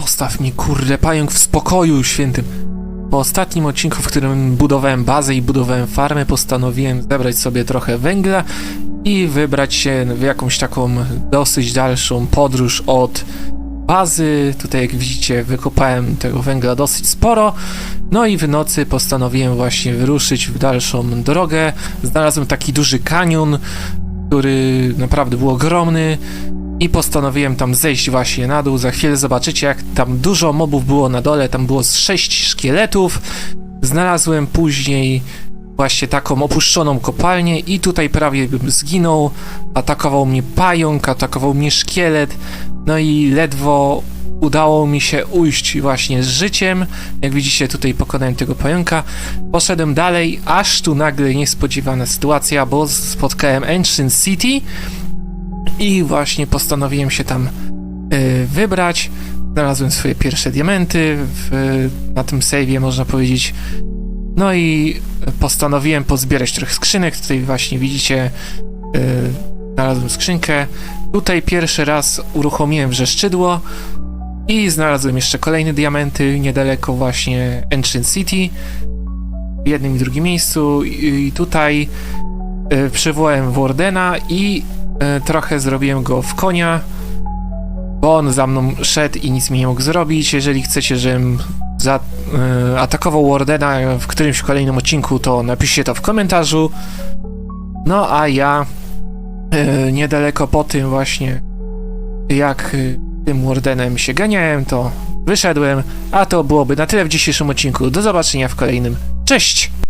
Zostaw mi, kurde, pająk w spokoju świętym. Po ostatnim odcinku, w którym budowałem bazę i budowałem farmę, postanowiłem zebrać sobie trochę węgla i wybrać się w jakąś taką dosyć dalszą podróż od bazy. Tutaj, jak widzicie, wykopałem tego węgla dosyć sporo. No i w nocy postanowiłem właśnie wyruszyć w dalszą drogę. Znalazłem taki duży kanion, który naprawdę był ogromny i postanowiłem tam zejść właśnie na dół. Za chwilę zobaczycie, jak tam dużo mobów było na dole. Tam było z sześć szkieletów. Znalazłem później właśnie taką opuszczoną kopalnię i tutaj prawie bym zginął. Atakował mnie pająk, atakował mnie szkielet. No i ledwo udało mi się ujść właśnie z życiem. Jak widzicie, tutaj pokonałem tego pająka. Poszedłem dalej, aż tu nagle niespodziewana sytuacja, bo spotkałem Ancient City i właśnie postanowiłem się tam y, wybrać. Znalazłem swoje pierwsze diamenty w, na tym save'ie, można powiedzieć. No i postanowiłem pozbierać trochę skrzynek. Tutaj właśnie widzicie, y, znalazłem skrzynkę. Tutaj pierwszy raz uruchomiłem wrzeszczydło i znalazłem jeszcze kolejne diamenty niedaleko właśnie Ancient City. W jednym i drugim miejscu. I, tutaj y, przywołałem Wardena i trochę zrobiłem go w konia, bo on za mną szedł i nic mi nie mógł zrobić. Jeżeli chcecie, żebym za, y, atakował Wardena w którymś kolejnym odcinku, to napiszcie to w komentarzu. No a ja y, niedaleko po tym właśnie, jak y, tym Wardenem się ganiałem, to wyszedłem, a to byłoby na tyle w dzisiejszym odcinku. Do zobaczenia w kolejnym. Cześć!